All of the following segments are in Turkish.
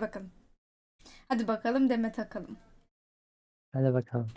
Bakalım. Hadi bakalım deme takalım. Hadi bakalım.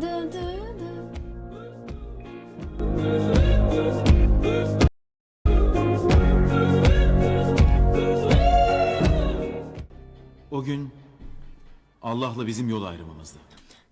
Dı dı dı. O gün Allah'la bizim yol ayrımımızdı.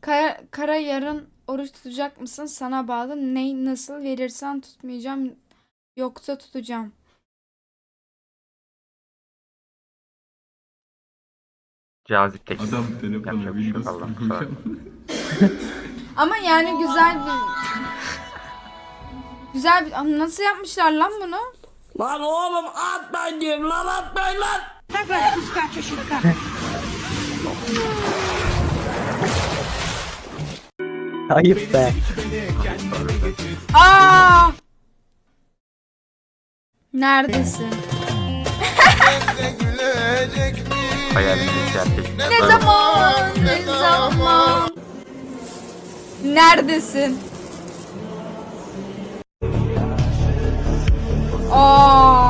Kara, kara yarın oruç tutacak mısın? Sana bağlı. Ne nasıl verirsen tutmayacağım. Yoksa tutacağım. Cazip tek. Adam telefonla Yapacak bir şey yok Allah'ım. Ama yani güzel bir güzel bir Ama nasıl yapmışlar lan bunu? Lan oğlum atmayın diyorum lan atmayın lan. Ayıp be. Aa! Neredesin? Hayalimiz gerçek. Ne zaman? Ne zaman? Neredesin? Aa!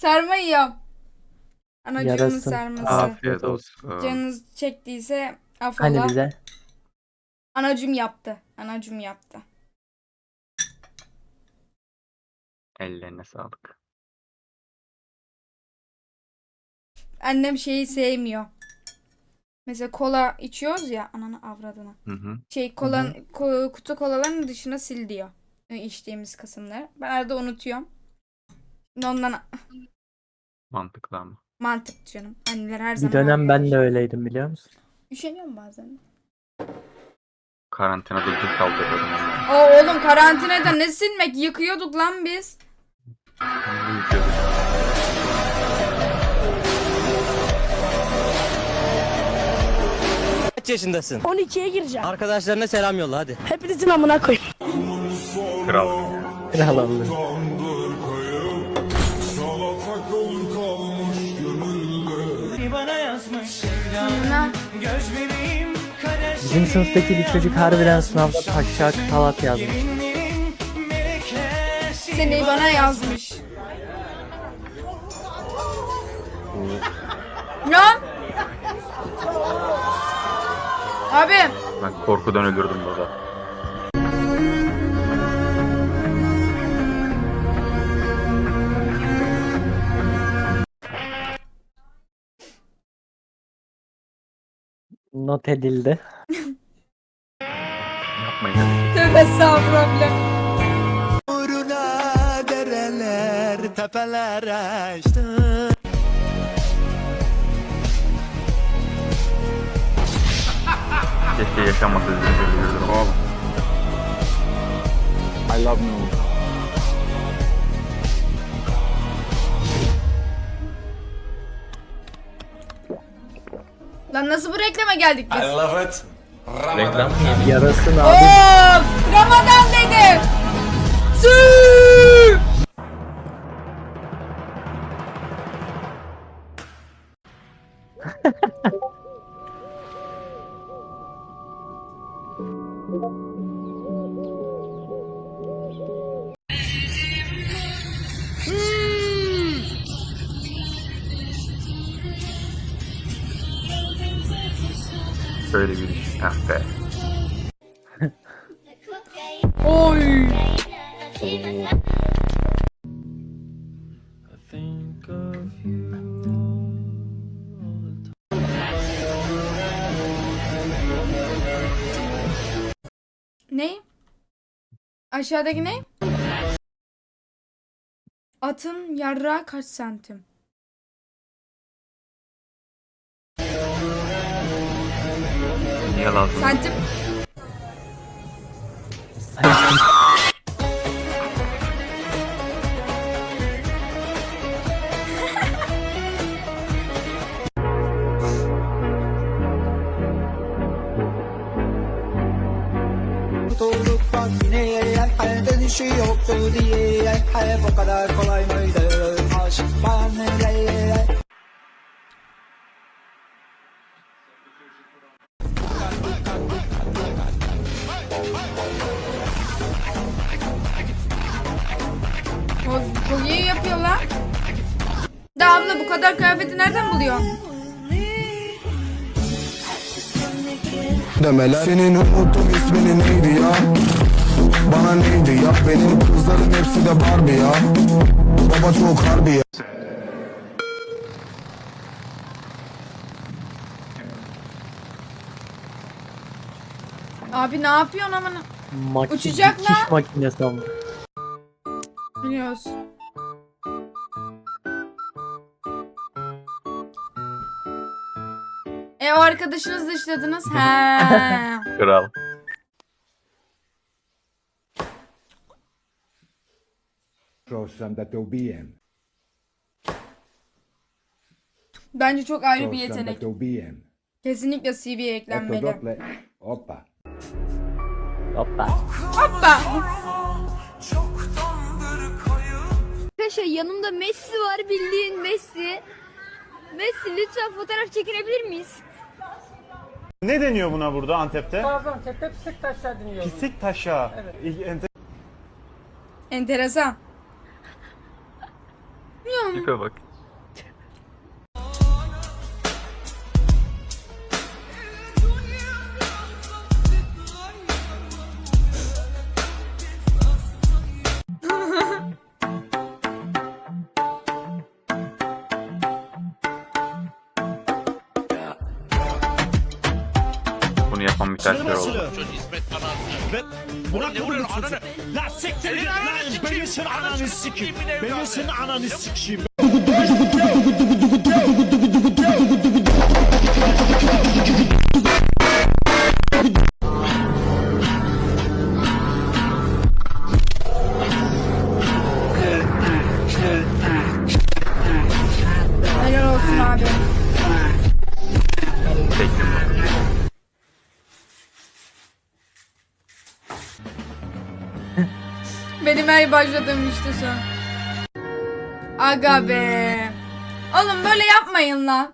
Sarma yiyorum. Anacığımın Yarasın. sarması. Afiyet olsun. Canınız çektiyse affola. Hani bize? Anacım yaptı. Anacım yaptı. Ellerine sağlık. Annem şeyi sevmiyor. Mesela kola içiyoruz ya ananı avradına. Hı hı. Şey kola ko- kutu kolaların dışına sil diyor. e, içtiğimiz kısımları. Ben arada unutuyorum. Ondan Mantıklı ama. mantık canım. Anneler her Bir zaman dönem ben de öyleydim biliyor musun? Üşeniyorum bazen. Karantinada duş kaldırıyordum. ondan. Oo oğlum karantinada ne silmek yıkıyorduk lan biz. Yıkıyordum. Kaç yaşındasın? 12'ye gireceğim. Arkadaşlarına selam yolla hadi. Hepinizin amına koy. Kral. Kral oldu. Bizim sınıftaki bir çocuk harbiden sınavda taşak talat yazmış. Seni bana yazmış. Lan. Abi. Ben korkudan ölürdüm burada. Not edildi. Yapmayın. Tövbe estağfurullah. Uğruna dereler, tepeler açtı. Keşke. Ölürdüm oğlum. I love you. Lan nasıl bu reklama geldik biz? Reklam Yarasın abi. Of! Ramazan dedim. Sü! Böyle bir iş. Ah be. Oy! Ne? Aşağıdaki ne? Atın yarrağı kaç santim? Tutulduk bak yine halde düşü yoktu diye Hayat o kadar kolay mıydı? Aşık bana abla bu kadar kıyafeti nereden buluyorsun? demeler Senin unuttum ismini neydi ya Bana neydi ya Benim kızlarım hepsi de Barbie ya Baba çok harbi ya Abi ne yapıyorsun aman? Uçacak dikiş lan. makinesi ama. Biliyoruz. E o arkadaşınızı dışladınız. He. Kral. Bence çok ayrı bir yetenek. Kesinlikle CV'ye eklenmeli. Hoppa. Hoppa. Arkadaşlar yanımda Messi var bildiğin Messi. Messi lütfen fotoğraf çekinebilir miyiz? Ne deniyor buna burada Antep'te? Antep'te pisik taşa deniyor. Pisik taşa. Evet. Enteresan. Tipe bak. Bunu yapan kere oldu. Bırak bunu ananı. La siktir git lan. Bebesin ananı sikeyim. Bebesin ananı sikeyim. Benim her başladığım işte son. Aga be. Oğlum böyle yapmayın lan.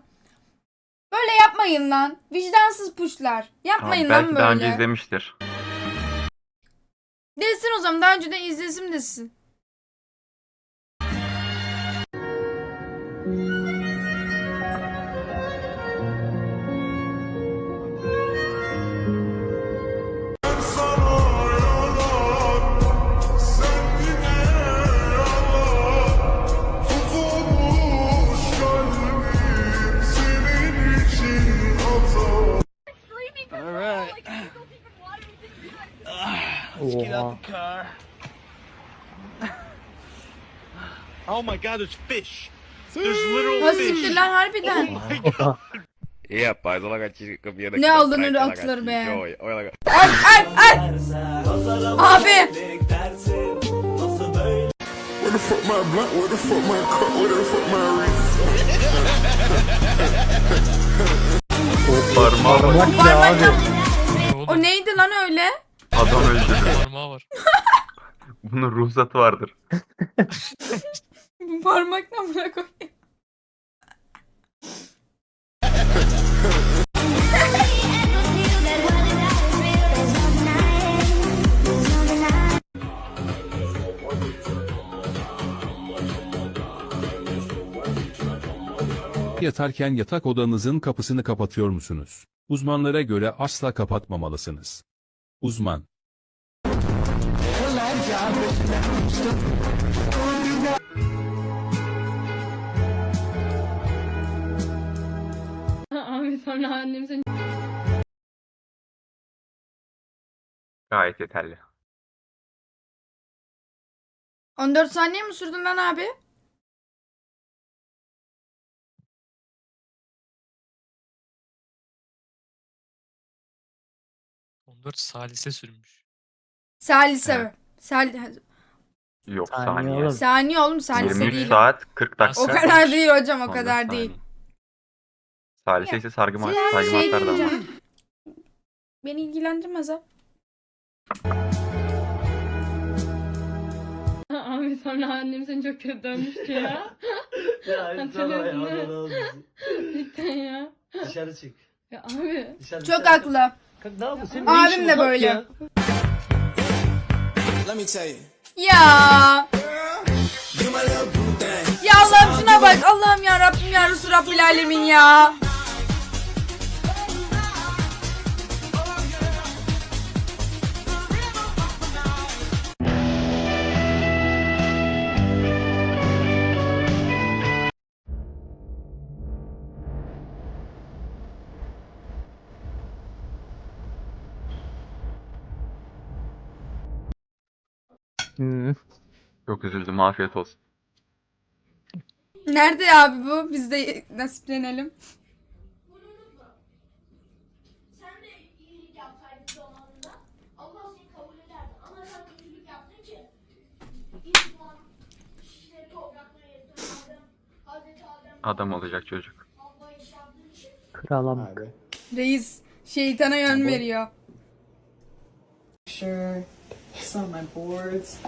Böyle yapmayın lan. Vicdansız puşlar. Yapmayın Tamam, lan belki böyle. daha önce izlemiştir. Desin o zaman daha önceden izlesim desin. Oh my god, there's fish. There's literal Ha fish. siktir lan harbiden. Ne alınır atılır be. Ay ay ay. Abi. Where the fuck my blunt, where the fuck my cup, where the fuck my Parmağı var. Bak ya abi. Parmakla. O neydi lan öyle? Adam öldürdü. Bunun ruhsatı vardır. Parmakla bırak koyayım. Yatarken yatak odanızın kapısını kapatıyor musunuz? Uzmanlara göre asla kapatmamalısınız. Uzman sonra annem seni Gayet yeterli. 14 saniye mi sürdün lan abi? salise sürmüş. Salise. Evet. Sal Yok Saniye saniye. oğlum. saniye oğlum salise 23 değil. saat 40 dakika. O kadar değil hocam o 14 kadar saniye. değil. Salise ise sargı ma Ya, saygı şey martlar da var. diyeceğim. Beni ilgilendirmez ha. Abi sonra annem seni çok kötü dönmüştü ya. Hatırlıyorsun değil mi? Cidden ya. Dışarı çık. Ya abi. Dışarı Çok haklı. Ne yapıyorsun? Senin Abim işin de böyle. ya. Let me tell you Ya. You my little boo thing Ya Allah'ım şuna bak. Allah'ım ya Rabbim ya Resul Rabbil Alemin ya. Çok üzüldüm afiyet olsun. Nerede abi bu? Biz de nasiplenelim. Sen de iyilik yapsaydın zamanında Allah seni kabul ederdi. Ama sen kötülük yaptın ki İslam kişileri topraklara yatırmadın. Hazreti Adem Adam olacak çocuk. Yaptığı için Kralımık. Reis şeytana yön veriyor. Sure It's on my boards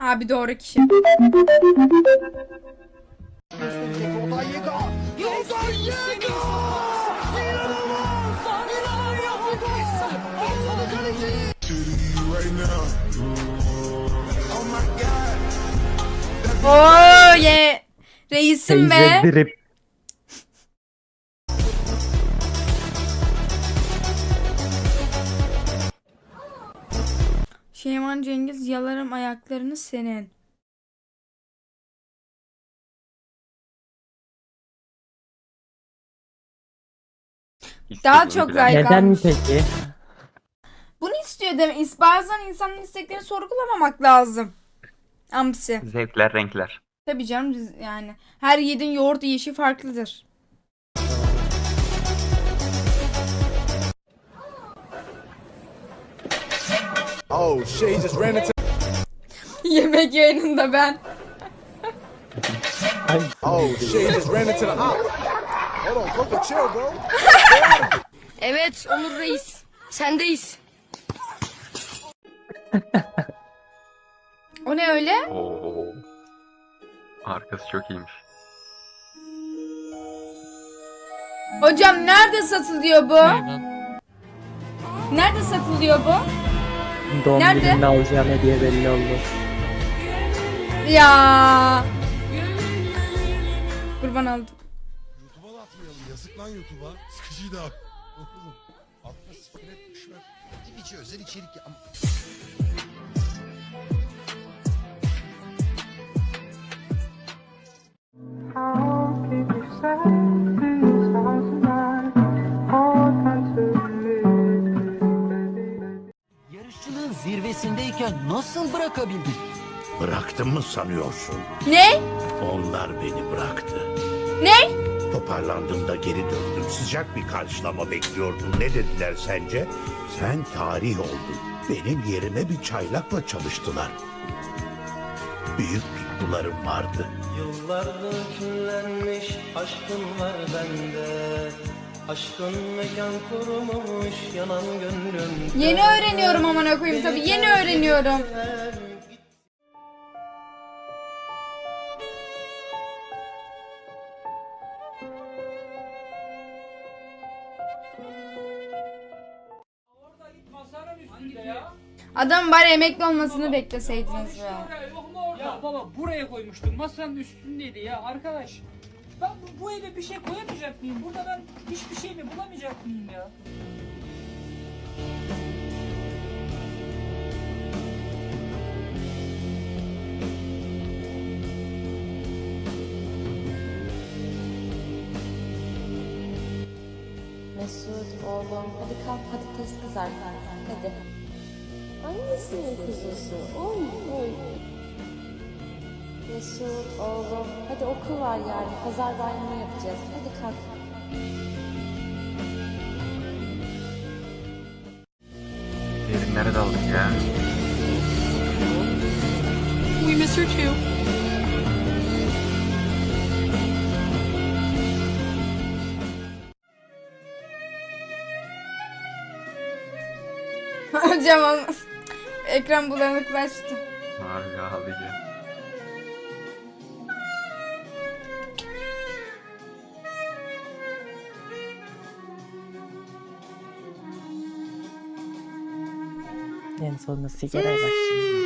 Abi doğru kişi. Oo ye. Reisim Teyze be. drip. Şeyman Cengiz yalarım ayaklarını senin. Daha İstediğini çok like- Neden almış. peki? Bunu istiyor demek. Bazen insanın isteklerini sorgulamamak lazım. Amsi. Zevkler, renkler. Tabii canım biz- yani. Her yiğidin yoğurt yiyişi farklıdır. Oh shit, he just ran into Yemek yayınında ben. Oh shit, he just ran into the op. Hold on, Coco, chill, bro. Evet Onur Reis. Sendeyiz. O ne öyle? Oo. Arkası çok iyiymiş. Hocam nerede satılıyor bu? Nerede satılıyor bu? Doğum Nerede? gününde alacağım hediye belli oldu. Ya. Kurban aldım. YouTube'a da atmayalım. Yazık lan YouTube'a. Sıkıcıydı abi. Oğlum. Atma siktir et düşme. İçi özel içerik ya. Yarışçılığın zirvesindeyken nasıl bırakabildin? Bıraktım mı sanıyorsun? Ne? Onlar beni bıraktı. Ne? Toparlandığımda geri döndüm. Sıcak bir karşılama bekliyordum. Ne dediler sence? Sen tarih oldun. Benim yerime bir çaylakla çalıştılar. Büyük tutkularım vardı. Yıllardır küllenmiş aşkın var bende. Aşkın mekan kurumuş yanan gönlümde. Yeni öğreniyorum amına koyayım tabii yeni öğreniyorum. Adam bari emekli olmasını bekleseydiniz be. Ya baba buraya koymuştum. Masanın üstündeydi ya arkadaş. Bu, eve bir şey koyamayacak mıyım? Burada ben hiçbir şey mi bulamayacak mıyım ya? Mesut oğlum hadi kalk patates kızart hadi. Annesinin kuzusu. Oy oy. Mesut oğlum. Hadi okul var yarın. Pazar bayramı yapacağız. Hadi kalk. Diğeri nerede aldık ya? We miss her too. Hocam olmaz. Ekran bulanıklaştı. Harbi ağlayacağım. Sonunda sigaraya başlayacağım.